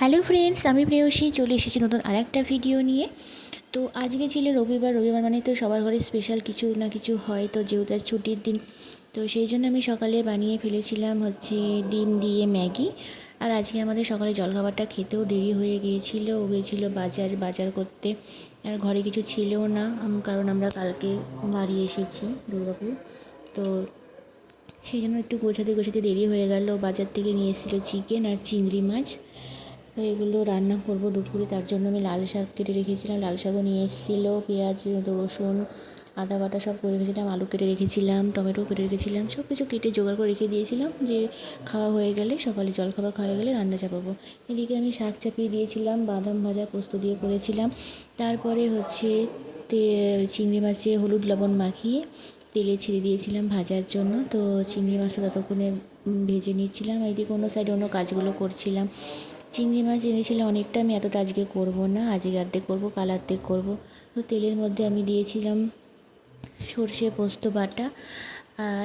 Hello friends, আমি প্রেয়সী, চলে এসেছি নতুন আরেকটা ভিডিও নিয়ে। তো আজকে ছিল রবিবার রবিবার মানে তো সবার ঘরে স্পেশাল কিছু না কিছু হয়, তো যেহেতু ছুটির দিন, তো সেই জন্য আমি সকালে বানিয়ে ফেলেছিলাম হচ্ছে ডিম দিয়ে ম্যাগি। আর আজকে আমাদের সকালে জলখাবারটা খেতেও দেরি হয়ে গিয়েছিল, ও গিয়েছিল বাজার বাজার করতে। আর ঘরে কিছু ছিলও না কারণ আমরা কালকে বাড়ি এসেছি দুর্গাপুর। তো সেই জন্য একটু গোছাতে গোছাতে দেরি হয়ে গেল, বাজার থেকে নিয়ে এসেছিল চিকেন আর চিংড়ি মাছ। এগুলো রান্না করব দুপুরে, তার জন্য আমি লাল শাক কেটে রেখেছিলাম। লাল শাকও নিয়ে এসেছিল, পেঁয়াজ, রসুন, আদা বাটা সব করে রেখেছিলাম, আলু কেটে রেখেছিলাম টমেটো কেটে রেখেছিলাম সব কিছু কেটে জোগাড় করে রেখে দিয়েছিলাম যে খাওয়া হয়ে গেলে, সকালে জলখাবার খাওয়া হয়ে গেলে রান্না চাপাবো। এদিকে আমি শাক চাপিয়ে দিয়েছিলাম, বাদাম ভাজা পোস্ত দিয়ে করেছিলাম। তারপরে হচ্ছে চিংড়ি মাছে হলুদ লবণ মাখিয়ে তেলে ছেড়ে দিয়েছিলাম ভাজার জন্য। তো চিংড়ি মাছটা ততক্ষণে ভেজে নিচ্ছিলাম। এইদিকে অন্য সাইডে অন্য কাজগুলো করছিলাম। চিংড়ি মাছ এনেছিলাম অনেকটা, আমি এতটা আজকে করব না। আজকে অর্ধেক করব, কাল অর্ধেক করব। তো তেলের মধ্যে আমি দিয়েছিলাম সর্ষে পোস্ত বাটা।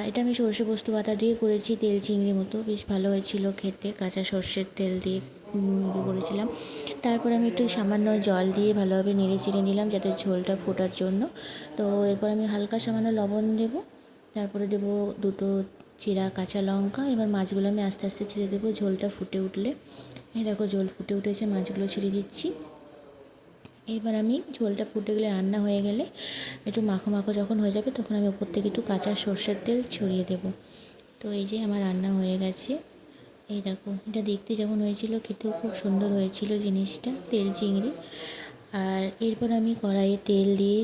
এটা আমি সর্ষে পোস্ত বাটা দিয়ে করেছি, তেল চিংড়ি মতো। বেশ ভালো হয়েছিল খেতে, কাঁচা সর্ষের তেল দিয়ে ইয়ে করেছিলাম। তারপর আমি একটু সামান্য জল দিয়ে ভালোভাবে নেড়ে চেড়ে নিলাম যাতে ঝোলটা ফোটার জন্য। তো এরপর আমি হালকা সামান্য লবণ দেবো, তারপরে দেবো দুটো চিরা, কাঁচা লঙ্কা, এবার মাছগুলো আমি আস্তে আস্তে ছেড়ে দেবো, ঝোলটা ফুটে উঠলে। এই দেখো, ঝোল ফুটে উঠেছে, মাছগুলো ছেড়ে দিচ্ছি। এবার আমি ঝোলটা ফুটে গেলে রান্না হয়ে গেলে একটু মাখো মাখো যখন হয়ে যাবে তখন আমি ওপর থেকে একটু কাঁচা সর্ষের তেল ছড়িয়ে দেব। তো এই যে আমার রান্না হয়ে গেছে। এই দেখো, এটা দেখতে যেমন হয়েছিল, খেতেও খুব সুন্দর হয়েছিল জিনিসটা, তেল চিংড়ি। আর এরপর আমি কড়াইয়ে তেল দিয়ে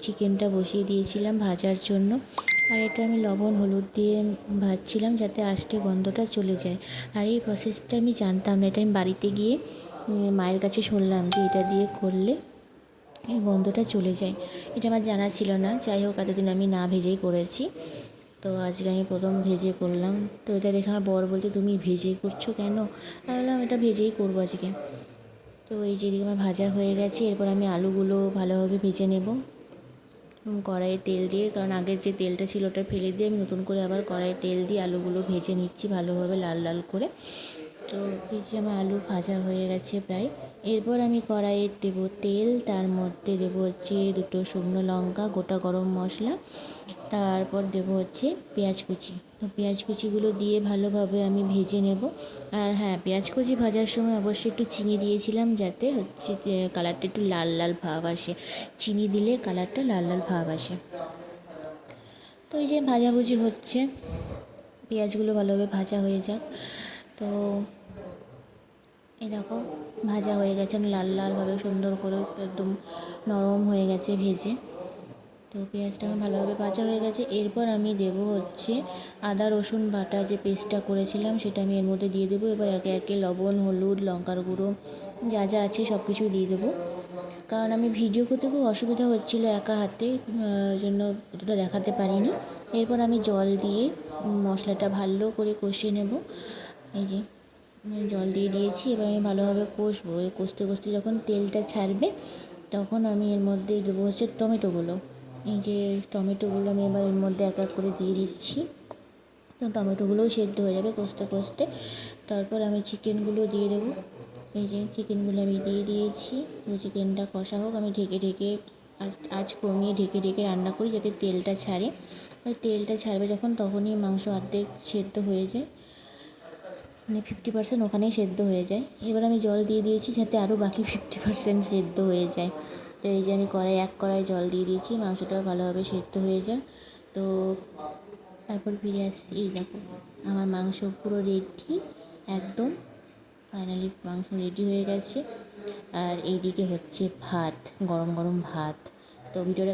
চিকেনটা বসিয়ে দিয়েছিলাম ভাজার জন্য। আর এটা আমি লবণ, হলুদ দিয়ে ভাজছিলাম যাতে আষ্টে গন্ধটা চলে যায়। আর এই প্রসেসটা আমি জানতাম না, এটা আমি বাড়িতে গিয়ে মায়ের কাছে শুনলাম যে এটা দিয়ে করলে এর গন্ধটা চলে যায়। এটা আমার জানা ছিল না, যাই হোক এতদিন আমি না ভেজেই করেছি। তো আজকে আমি প্রথম ভেজে করলাম। তো এটা দেখে আমার বর বলতে তুমি ভেজেই করছ কেন? আমি বললাম, এটা ভেজেই করব আজকে। তো এই যেদিকে আমার ভাজা হয়ে গেছে, এরপর আমি আলুগুলো ভালোভাবে ভেজে নেব। কড়াইয়ে তেল দিয়ে, কারণ আগের যে তেলটা ছিল ওটা ফেলে দিয়ে আমি নতুন করে আবার কড়াইয়ে তেল দিয়ে আলুগুলো ভেজে নিচ্ছি ভালোভাবে লাল লাল করে। তো ভেজে আমার আলু ভাজা হয়ে গেছে প্রায়। এরপর আমি কড়াইয়ে দেব তেল, তার মধ্যে দেব হচ্ছে দুটো শুকনো লঙ্কা, গোটা গরম মশলা, তারপর দেব হচ্ছে পেঁয়াজ কুচি। তো পেঁয়াজ কুচিগুলো দিয়ে ভালোভাবে আমি ভেজে নেব। আর হ্যাঁ পেঁয়াজ কুচি ভাজার সময় অবশ্যই একটু চিনি দিয়েছিলাম যাতে হচ্ছে কালারটা একটু লাল লাল ভাব আসে। চিনি দিলে কালারটা লাল লাল ভাব আসে। তো এই যে ভাজাভুজি হচ্ছে, পেঁয়াজগুলো ভালোভাবে ভাজা হয়ে যাক। তো দেখো, ভাজা হয়ে গেছে, লাল লালভাবে সুন্দর করে একদম নরম হয়ে গেছে ভেজে। তো পেঁয়াজটা আমার ভালোভাবে ভাজা হয়ে গেছে। এরপর আমি দেবো হচ্ছে আদা, রসুন বাটা যে পেস্টটা করেছিলাম সেটা আমি এর মধ্যে দিয়ে দেবো। এবার একে একে লবণ, হলুদ, লঙ্কার গুঁড়ো যা যা আছে সব কিছুই দিয়ে দেবো। কারণ আমি ভিডিও করতে খুব অসুবিধা হচ্ছিল একা হাতে জন্য অতটা দেখাতে পারিনি। এরপর আমি জল দিয়ে মশলাটা ভালো করে কষিয়ে নেব। এই যে জল দিয়ে দিয়েছি, এবার আমি ভালোভাবে কষবো। কষতে কষতে যখন তেলটা ছাড়বে, তখন আমি এর মধ্যে দেবো হচ্ছে টমেটোগুলো। এই যে টমেটোগুলো আমি এবার এর মধ্যে এক এক করে দিয়ে দিচ্ছি। তো টমেটোগুলোও সেদ্ধ হয়ে যাবে কষতে কষতে। তারপর আমি চিকেনগুলো দিয়ে দেবো। এই যে চিকেনগুলো আমি দিয়ে দিয়েছি। চিকেনটা কষা হোক, আমি ঢেকে ঢেকে আজ আজ কমিয়ে ঢেকে ঢেকে রান্না করি যাতে তেলটা ছাড়ে। ওই তেলটা ছাড়বে যখন তখনই মাংস অর্ধেক সেদ্ধ হয়ে যায়। মানে ফিফটি পার্সেন্ট ওখানেই সেদ্ধ হয়ে যায়। এবার আমি জল দিয়ে দিয়েছি যাতে আরও বাকি ফিফটি পার্সেন্ট সেদ্ধ হয়ে যায়। তো এই যে আমি কড়াই, এক কড়াই জল দিয়ে দিয়েছি, মাংসটাও ভালোভাবে সেদ্ধ হয়ে যায় তো তারপর ফিরে আসছি, এই দেখো, আমার মাংস পুরো রেডি একদম ফাইনালি মাংস রেডি হয়ে গেছে। আর এইদিকে হচ্ছে ভাত, গরম গরম ভাত। তো ভিডিওটা